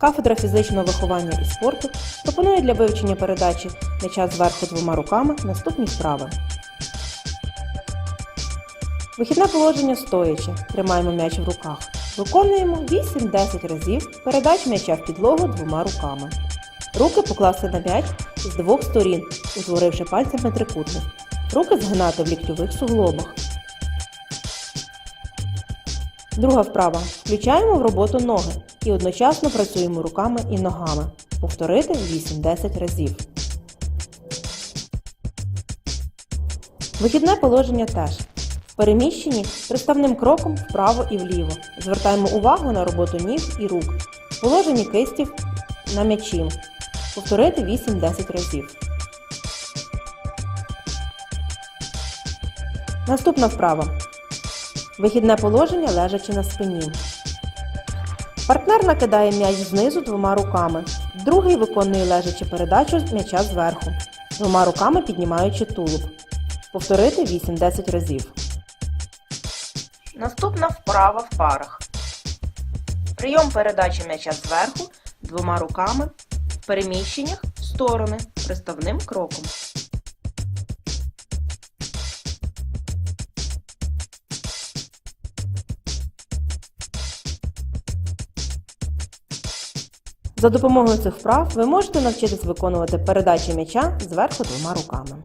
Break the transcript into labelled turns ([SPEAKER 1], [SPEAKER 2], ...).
[SPEAKER 1] Кафедра фізичного виховання і спорту пропонує для вивчення передачі м'яча зверху двома руками наступні вправи. Вихідне положення стоячи. Тримаємо м'яч в руках. Виконуємо 8-10 разів передач м'яча в підлогу двома руками. Руки покласти на м'яч з двох сторін, утворивши пальцями трикутник. Руки згинати в ліктьових суглобах. Друга вправа. Включаємо в роботу ноги і одночасно працюємо руками і ногами. Повторити 8-10 разів. Вихідне положення теж. В переміщенні приставним кроком вправо і вліво. Звертаємо увагу на роботу ніг і рук. Положені кистів на м'ячі. Повторити 8-10 разів. Наступна вправа. Вихідне положення лежачи на спині. Партнер накидає м'яч знизу двома руками. Другий виконує лежачи передачу м'яча зверху, двома руками піднімаючи тулуб. Повторити 8-10 разів. Наступна вправа в парах. Прийом передачі м'яча зверху двома руками в переміщеннях в сторони приставним кроком. За допомогою цих вправ ви можете навчитись виконувати передачі м'яча зверху двома руками.